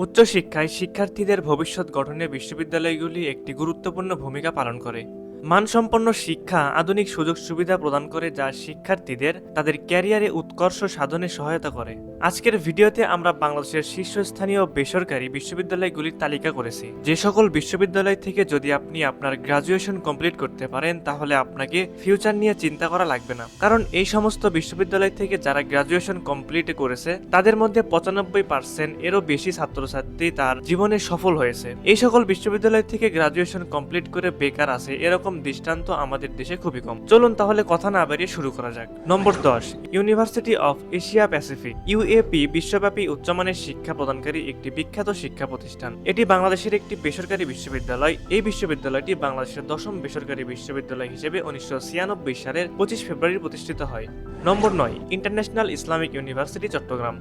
উচ্চশিক্ষায় শিক্ষার্থীদের ভবিষ্যৎ গঠনে বিশ্ববিদ্যালয়গুলি একটি গুরুত্বপূর্ণ ভূমিকা পালন করে। মানসম্পন্ন শিক্ষা আধুনিক সুযোগ সুবিধা প্রদান করে যা শিক্ষার্থীদের তাদের ক্যারিয়ারে উৎকর্ষ সাধনে সহায়তা করে। আজকের ভিডিওতে আমরা বাংলাদেশের শীর্ষস্থানীয় বেসরকারি বিশ্ববিদ্যালয়গুলির তালিকা করেছি। যে সকল বিশ্ববিদ্যালয় থেকে যদি আপনি আপনার গ্রাজুয়েশন কমপ্লিট করতে পারেন, তাহলে আপনাকে ফিউচার নিয়ে চিন্তা করা লাগবে না। কারণ এই সমস্ত বিশ্ববিদ্যালয় থেকে যারা গ্রাজুয়েশন কমপ্লিট করেছে, তাদের মধ্যে পঁচানব্বই পার্সেন্ট এরও বেশি ছাত্রছাত্রী তার জীবনে সফল হয়েছে। এই সকল বিশ্ববিদ্যালয় থেকে গ্রাজুয়েশন কমপ্লিট করে বেকার আছে, এরকম দৃষ্টান্ত আমাদের দেশে খুবই কম। চলুন তাহলে কথা না বাড়িয়ে শুরু করা যাক। নম্বর দশ University of Asia Pacific UAP বিশ্বব্যাপী উচ্চমানের শিক্ষা প্রদানকারী একটি বিখ্যাত শিক্ষা প্রতিষ্ঠান। এটি বাংলাদেশের একটি বেসরকারি বিশ্ববিদ্যালয়। এই বিশ্ববিদ্যালয়টি বাংলাদেশের দশম বেসরকারি বিশ্ববিদ্যালয় হিসেবে উনিশশো ছিয়ানব্বই সালের পঁচিশ ফেব্রুয়ারি প্রতিষ্ঠিত হয়। নম্বর নয় ইন্টারন্যাশনাল ইসলামিক ইউনিভার্সিটি চট্টগ্রাম।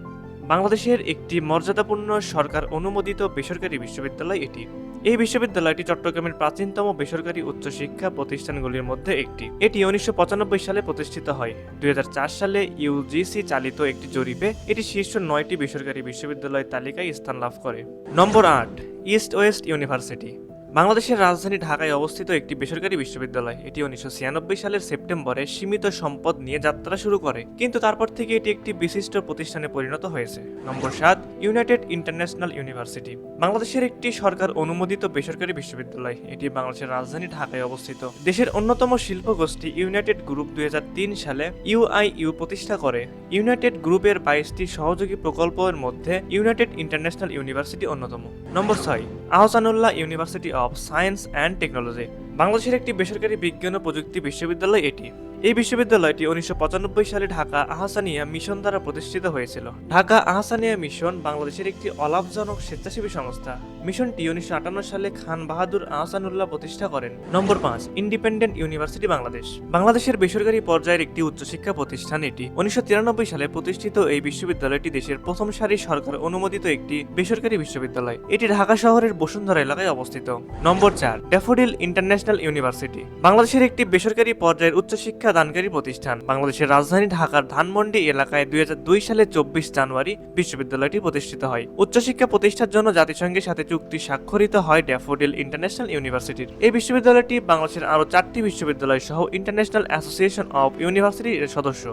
বাংলাদেশের একটি মর্যাদাপূর্ণ সরকার অনুমোদিত বেসরকারি বিশ্ববিদ্যালয় এটি। এই বিশ্ববিদ্যালয়টি চট্টগ্রামের প্রাচীনতম বেসরকারি উচ্চশিক্ষা প্রতিষ্ঠানগুলির মধ্যে একটি। এটি উনিশশো পঁচানব্বই সালে প্রতিষ্ঠিত হয়। দুই হাজার চার সালে ইউজিসি চালিত একটি জরিপে এটি শীর্ষ নয়টি বেসরকারি বিশ্ববিদ্যালয়ের তালিকায় স্থান লাভ করে। নম্বর আট, ইস্ট ওয়েস্ট ইউনিভার্সিটি। বাংলাদেশের রাজধানী ঢাকায় অবস্থিত একটি বেসরকারি বিশ্ববিদ্যালয়। এটি উনিশশো ছিয়ানব্বই সালের সেপ্টেম্বরে সীমিত সম্পদ নিয়ে যাত্রা শুরু করে। কিন্তু তারপর থেকে এটি একটি বিশিষ্ট প্রতিষ্ঠানে পরিণত হয়েছে। নম্বর সাত, ইউনাইটেড ইন্টারন্যাশনাল ইউনিভার্সিটি। বাংলাদেশের একটি সরকার অনুমোদিত বেসরকারি বিশ্ববিদ্যালয়। এটি বাংলাদেশের রাজধানী ঢাকায় অবস্থিত। দেশের অন্যতম শিল্প গোষ্ঠী ইউনাইটেড গ্রুপ দুই হাজার তিন সালে ইউআইইউ প্রতিষ্ঠা করে। ইউনাইটেড গ্রুপের বাইশটি সহযোগী প্রকল্পের মধ্যে ইউনাইটেড ইন্টারন্যাশনাল ইউনিভার্সিটি অন্যতম। নম্বর ছয় Ahsanullah University of Science and Technology বাংলাদেশের একটি বেসরকারি বিজ্ঞান ও প্রযুক্তি বিশ্ববিদ্যালয় এটি। এই বিশ্ববিদ্যালয়টি উনিশশো পঁচানব্বই সালে ঢাকা আহসানিয়া মিশন দ্বারা প্রতিষ্ঠিত হয়েছিল। ঢাকা আহসানিয়া মিশন বাংলাদেশের একটি অলাভজনক স্বেচ্ছাসেবী সংস্থা। মিশনটি উনিশশো আটান্ন সালে খান বাহাদুর আহসানুল্লাহ প্রতিষ্ঠা করেন। নম্বর পাঁচ, ইন্ডিপেন্ডেন্ট ইউনিভার্সিটি বাংলাদেশ। বাংলাদেশের বেসরকারি পর্যায়ের একটি উচ্চশিক্ষা প্রতিষ্ঠান এটি। উনিশশো তিরানব্বই সালে প্রতিষ্ঠিত এই বিশ্ববিদ্যালয়টি দেশের প্রথম সারির সরকার অনুমোদিত একটি বেসরকারি বিশ্ববিদ্যালয়। এটি ঢাকা শহরের বসুন্ধরা এলাকায় অবস্থিত। নম্বর চার, ড্যাফোডিল ইন্টারন্যাশনাল ইউনিভার্সিটি। বাংলাদেশের একটি বেসরকারি পর্যায়ের উচ্চশিক্ষা দানকারী প্রতিষ্ঠান। বাংলাদেশের রাজধানী ঢাকার ধানমন্ডি এলাকায় দুই সালে চব্বিশ জানুয়ারি বিশ্ববিদ্যালয়টি প্রতিষ্ঠিত হয়। উচ্চশিক্ষা প্রতিষ্ঠার জন্য জাতিসংঘের সাথে চুক্তি স্বাক্ষরিত হয় ড্যাফোডিল ইন্টারন্যাশনাল ইউনিভার্সিটির। এই বিশ্ববিদ্যালয়টি বাংলাদেশের আরও চারটি বিশ্ববিদ্যালয় সহ ইন্টারন্যাশনাল অ্যাসোসিয়েশন অব ইউনিভার্সিটি এর সদস্য।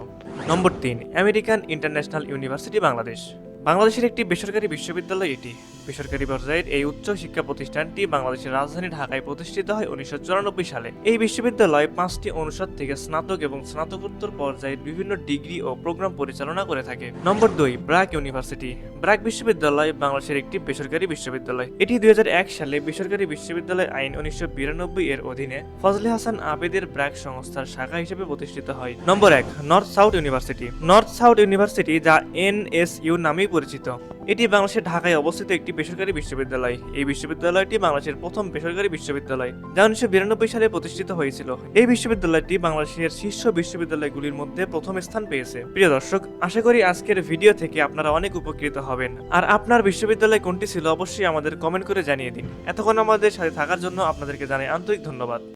নম্বর তিন, আমেরিকান ইন্টারন্যাশনাল ইউনিভার্সিটি বাংলাদেশ। বাংলাদেশের একটি বেসরকারি বিশ্ববিদ্যালয় এটি। বেসরকারি পর্যায়ের এই উচ্চ শিক্ষা প্রতিষ্ঠানটি বাংলাদেশের রাজধানী ঢাকায় প্রতিষ্ঠিত হয় উনিশশো চুরানব্বই সালে। এই বিশ্ববিদ্যালয় পাঁচটি অনুষদ থেকে স্নাতক এবং স্নাতকোত্তর পর্যায়ে বিভিন্ন ডিগ্রি ও প্রোগ্রাম পরিচালনা করে থাকে। নম্বর দুই ব্র্যাক ইউনিভার্সিটি। ব্র্যাক বিশ্ববিদ্যালয় বাংলাদেশের একটি বেসরকারি বিশ্ববিদ্যালয়। এটি দুই হাজার এক সালে বেসরকারি বিশ্ববিদ্যালয় আইন উনিশশো বিরানব্বই এর অধীনে ফজলে হাসান আবেদের ব্র্যাক সংস্থার শাখা হিসেবে প্রতিষ্ঠিত হয়। নম্বর এক, North South University. North South University যা এনএসইউ নামেই পরিচিত। এটি বাংলাদেশের ঢাকায় অবস্থিত একটি বেসরকারি বিশ্ববিদ্যালয়। এই বিশ্ববিদ্যালয়টি বাংলাদেশের প্রথম বেসরকারি বিশ্ববিদ্যালয়, যা উনিশশো বিরানব্বই সালে প্রতিষ্ঠিত হয়েছিল। এই বিশ্ববিদ্যালয়টি বাংলাদেশের শীর্ষ বিশ্ববিদ্যালয়গুলির মধ্যে প্রথম স্থান পেয়েছে। প্রিয় দর্শক, আশা করি আজকের ভিডিও থেকে আপনারা অনেক উপকৃত হবেন। আর আপনার বিশ্ববিদ্যালয় কোনটি ছিল অবশ্যই আমাদের কমেন্ট করে জানিয়ে দিন। এতক্ষণ আমাদের সাথে থাকার জন্য আপনাদেরকে জানাই আন্তরিক ধন্যবাদ।